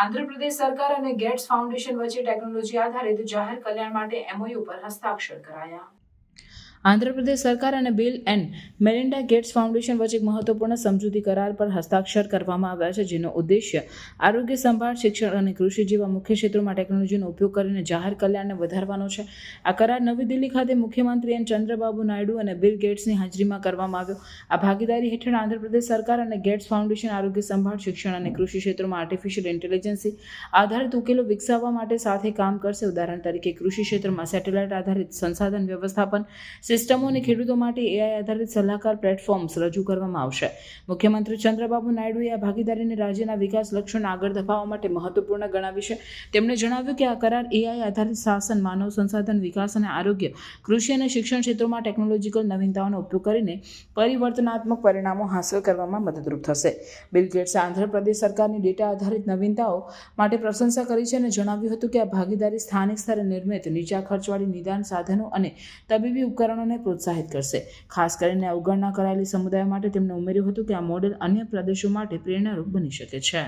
આંધ્રપ્રદેશ સરકાર અને gates foundation વચ્ચે ટેકનોલોજી આધારિત જાહેર કલ્યાણ માટે એમઓયુ પર હસ્તાક્ષર કરાયા. આંધ્રપ્રદેશ સરકાર અને Bill and Melinda Gates Foundation વચ્ચે એક મહત્વપૂર્ણ સમજૂતી કરાર પર હસ્તાક્ષર કરવામાં આવ્યા છે, જેનો ઉદ્દેશ્ય આરોગ્ય સંભાળ, શિક્ષણ અને કૃષિ જેવા મુખ્ય ક્ષેત્રોમાં ટેકનોલોજીનો ઉપયોગ કરીને જાહેર કલ્યાણને વધારવાનો છે. આ કરાર નવી દિલ્હી ખાતે મુખ્યમંત્રી એન ચંદ્રબાબુ નાયડુ અને બિલ ગેટ્સની હાજરીમાં કરવામાં આવ્યો. આ ભાગીદારી હેઠળ આંધ્રપ્રદેશ સરકાર અને ગેટ્સ ફાઉન્ડેશન આરોગ્ય સંભાળ, શિક્ષણ અને કૃષિ ક્ષેત્રોમાં આર્ટિફિશિયલ ઇન્ટેલિજન્સી આધારિત ઉકેલો વિકસાવવા માટે સાથે કામ કરશે. ઉદાહરણ તરીકે કૃષિ ક્ષેત્રમાં સેટેલાઇટ આધારિત સંસાધન વ્યવસ્થાપન સિસ્ટમો અને ખેડૂતો માટે એઆઈ આધારિત સલાહકાર પ્લેટફોર્મ્સ રજૂ કરવામાં આવશે. મુખ્યમંત્રી ચંદ્રબાબુ નાયડુએ આ ભાગીદારીને રાજ્યના વિકાસ લક્ષ્યોને આગળ ધપાવવા માટે મહત્વપૂર્ણ ગણાવી છે. તેમણે જણાવ્યું કે આ કરાર એઆઈ આધારિત શાસન, માનવ સંસાધન વિકાસ અને આરોગ્ય, કૃષિ અને શિક્ષણ ક્ષેત્રોમાં ટેકનોલોજીકલ નવીનતાઓનો ઉપયોગ કરીને પરિવર્તનાત્મક પરિણામો હાંસલ કરવામાં મદદરૂપ થશે. બિલ ગેટ્સે આંધ્રપ્રદેશ સરકારની ડેટા આધારિત નવીનતાઓ માટે પ્રશંસા કરી છે અને જણાવ્યું હતું કે આ ભાગીદારી સ્થાનિક સ્તરે નિર્મિત, નીચા ખર્ચવાળી નિદાન સાધનો અને તબીબી ઉપકરણોને પ્રોત્સાહિત કરશે. ખાસ કરીને અવગણના કરાયેલી સમુદાયો માટે તેમણે ઉમેર્યું હતું કે આ મોડેલ અન્ય પ્રદેશો માટે પ્રેરણારૂપ બની શકે છે.